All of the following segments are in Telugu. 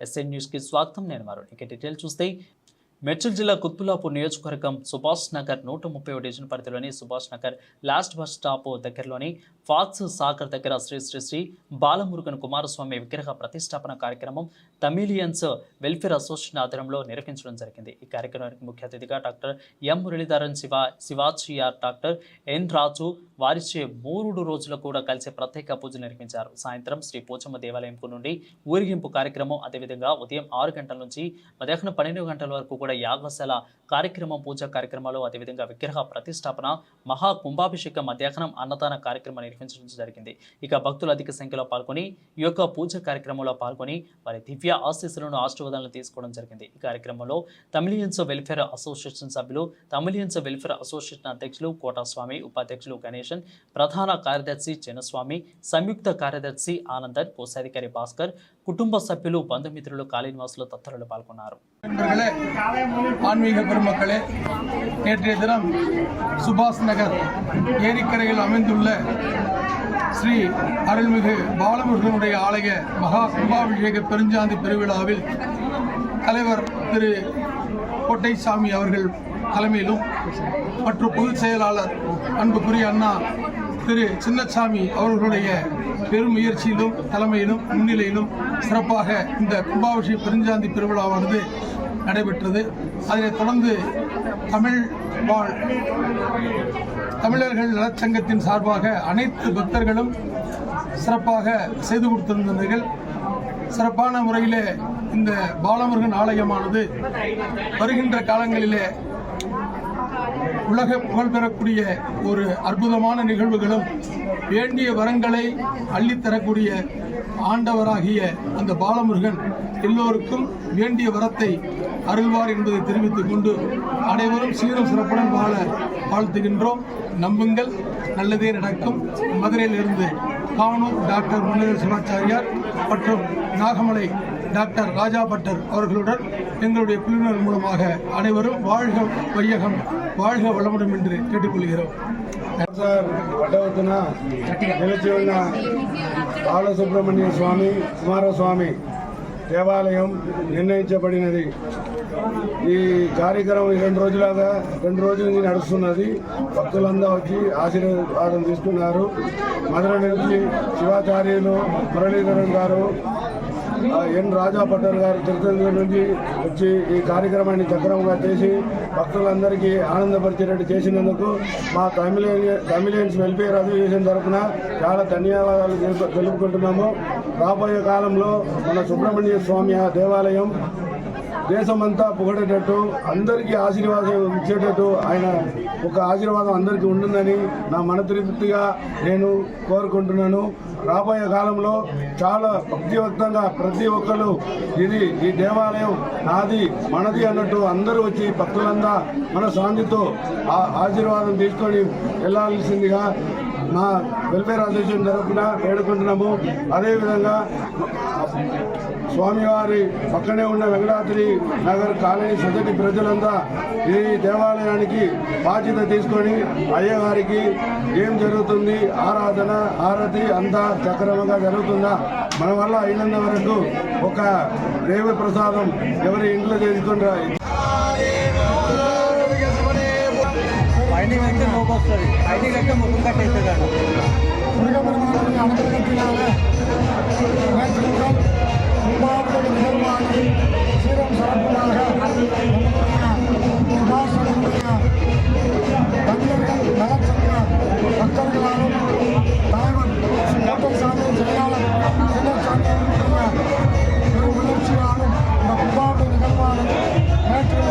ఎస్ఎన్ న్యూస్కి స్వాగతం నేను మరో ఇక డీటెయిల్ చూస్తే మెడ్చల్ జిల్లా కుత్బులాపూర్ నియోజకవర్గం సుభాష్ నగర్ నూట ముప్పై డివిజన్ పరిధిలోని Subhash Nagar last bus stop దగ్గరలోని ఫాక్స్ సాగర్ దగ్గర శ్రీ శ్రీ శ్రీ బాలమురుగన్ కుమారస్వామి విగ్రహ ప్రతిష్టాపన కార్యక్రమం తమిలియన్స్ వెల్ఫేర్ అసోసియేషన్ ఆధ్వర్యంలో నిర్వహించడం జరిగింది. ఈ కార్యక్రమానికి ముఖ్య అతిథిగా డాక్టర్ ఎం మురళీధరన్ శివ శివాచిఆర్ డాక్టర్ ఎన్ రాజు వారిచే మూడు రోజులు కూడా కలిసి ప్రత్యేక పూజలు నిర్వహించారు. సాయంత్రం శ్రీ పోచమ్మ దేవాలయంకు నుండి ఊరిగింపు కార్యక్రమం అదేవిధంగా ఉదయం ఆరు గంటల నుంచి మధ్యాహ్నం పన్నెండు గంటల వరకు కూడా యాగశాల కార్యక్రమం పూజా కార్యక్రమాలు అదేవిధంగా విగ్రహ ప్రతిష్టాపన మహా కుంభాభిషేక మధ్యాహ్నం అన్నదాన కార్యక్రమం నిర్వహించడం జరిగింది. ఇక భక్తులు అధిక సంఖ్యలో పాల్గొని ఈ యొక్క పూజ కార్యక్రమంలో పాల్గొని వారి దివ్య ఆశీస్సులను ఆశీర్వాదాలను తీసుకోవడం జరిగింది. ఈ కార్యక్రమంలో తమిళియన్స్ వెల్ఫేర్ అసోసియేషన్ సభ్యులు తమిళియన్స్ వెల్ఫేర్ అసోసియేషన్ అధ్యక్షులు కోటాస్వామి ఉపాధ్యక్షులు గణేశన్ ప్రధాన కార్యదర్శి చిన్నస్వామి సంయుక్త కార్యదర్శి ఆనందన్ కోశాధికారి భాస్కర్ కుటుంబ సభ్యులు బంధుమిత్రులు కాళీనివాసులు తదితరులు పాల్గొన్నారు நண்பர்களே ஆன்மீக பெருமக்களே நேற்றைய தினம் சுபாஷ் நகர் ஏரிக்கரையில் அமைந்துள்ள ஸ்ரீ அருள்மிகு பாலமுருகனுடைய ஆலய மகா கும்பாபிஷேக பெருஞ்சாந்தி பெருவிழாவில் தலைவர் திரு கோட்டைசாமி அவர்கள் தலைமையிலும் மற்றும் பொதுச் செயலாளர் அன்புக்குரிய அண்ணா திரு சின்னசாமி அவர்களுடைய பெரும் முயற்சியிலும் தலைமையிலும் முன்னிலையிலும் சிறப்பாக இந்த கும்பாபிஷேக பெருஞ்சாந்தி பெருவிழாவானது நடைபெற்றது. அதனைத் தொடர்ந்து தமிழ் வாழ் தமிழர்கள் நலச்சங்கத்தின் சார்பாக அனைத்து பக்தர்களும் சிறப்பாக செய்து கொடுத்திருந்தார்கள் சிறப்பான முறையிலே இந்த பாலமுருகன் ஆலயமானது வருகின்ற காலங்களிலே உலக புகழ் பெறக்கூடிய ஒரு அற்புதமான நிகழ்வுகளும் வேண்டிய வரங்களை அள்ளித்தரக்கூடிய ஆண்டவராகிய அந்த பாலமுருகன் எல்லோருக்கும் வேண்டிய வரத்தை அருள்வார் என்பதை தெரிவித்துக் கொண்டு அனைவரும் சீரும் சிறப்புடன் வாழ வாழ்த்துகின்றோம். நம்புங்கள். நல்லதே நடக்கும். மதுரையிலிருந்து கானூர் டாக்டர் முன்னேதர் சிவாச்சாரியார் மற்றும் நாகமலை டாக்டர் ராஜா பட்டர் அவர்களுடன் எங்களுடைய குழுவினர் மூலமாக அனைவரும் வாழ்க வையகம் வாழ்க வளமுடன் என்று கேட்டுக்கொள்கிறோம் సార్ వడ్డవతున నిలిచి ఉన్న బాలసుబ్రహ్మణ్య స్వామి కుమారస్వామి దేవాలయం నిర్ణయించబడినది ఈ కార్యక్రమం ఈ రెండు రోజులుగా రెండు రోజుల నుంచి నడుస్తున్నది భక్తులందరూ వచ్చి ఆశీర్వాదం తీసుకున్నారు మధుర నుంచి శివాచార్యులు మురళీధరన్ గారు ఆ, ఎన్ రాజా పటేల్ గారు తిరుపతి నుంచి వచ్చి ఈ కార్యక్రమాన్ని చక్రంగా చేసి భక్తులందరికీ ఆనందపరిచేటట్టు చేసినందుకు మా తమిళ తమిళియన్స్ వెల్ఫేర్ అసోసియేషన్ తరఫున చాలా ధన్యవాదాలు తెలుపుకుంటున్నాము. రాబోయే కాలంలో మన సుబ్రహ్మణ్య స్వామి ఆ దేవాలయం దేశమంతా పొగడేటట్టు అందరికీ ఆశీర్వాదం ఇచ్చేటట్టు ఆయన ఒక ఆశీర్వాదం అందరికీ ఉంటుందని నా మనతృప్తిగా నేను కోరుకుంటున్నాను. రాబోయే కాలంలో చాలా భక్తివంతంగా ప్రతి ఒక్కరు ఇది ఈ దేవాలయం నాది మనది అన్నట్టు అందరూ వచ్చి భక్తులంతా మన శాంతితో ఆ ఆశీర్వాదం తీసుకొని వెళ్ళాల్సిందిగా మా వెల్ఫేర్ అసోసియేషన్ తరఫున వేడుకుంటున్నాము. అదేవిధంగా స్వామివారి పక్కనే ఉన్న వెంకటాద్రి నగర్ కాలనీ సొసైటీ ప్రజలంతా ఈ దేవాలయానికి బాధ్యత తీసుకొని అయ్యగారికి ఏం జరుగుతుంది? ఆరాధన ఆరతి అంతా సక్రమంగా జరుగుతుందా? మన వల్ల అయినంత వరకు ఒక దేవ ప్రసాదం ఎవరి ఇంట్లో చేసుకుంటారు ఎండింగ్ అయితే నోపు వస్తుంది ఎండింగ్ అయితే ముఖం కట్ అవుతుంది நேற்று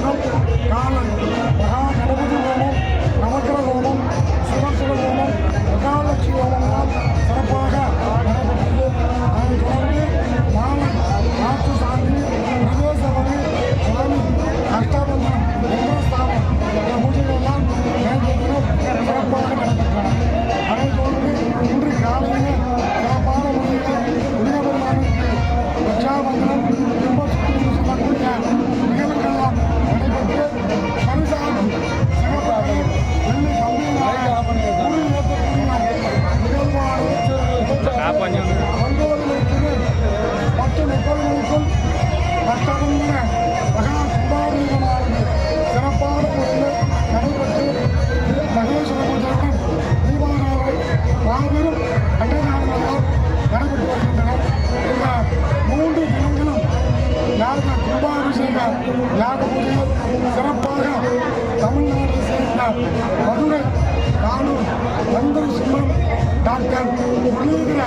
அஷ்டமிய மகா கும்பாரீகமானது சிறப்பான முறையில் நடைபெற்று திரு மகேஸ்வர பூஜைக்கும் தீபாவளி மாபெரும் அண்டதானங்கள் நடைபெற்று வருகின்றன இந்த மூன்று தினங்களும் யாக கும்பாபிஷேக யாக பூஜையில் சிறப்பாக தமிழ்நாட்டை சேர்ந்த மதுரை காலூர் சுந்தர சுந்தரம் டாக்டர் முரளிதர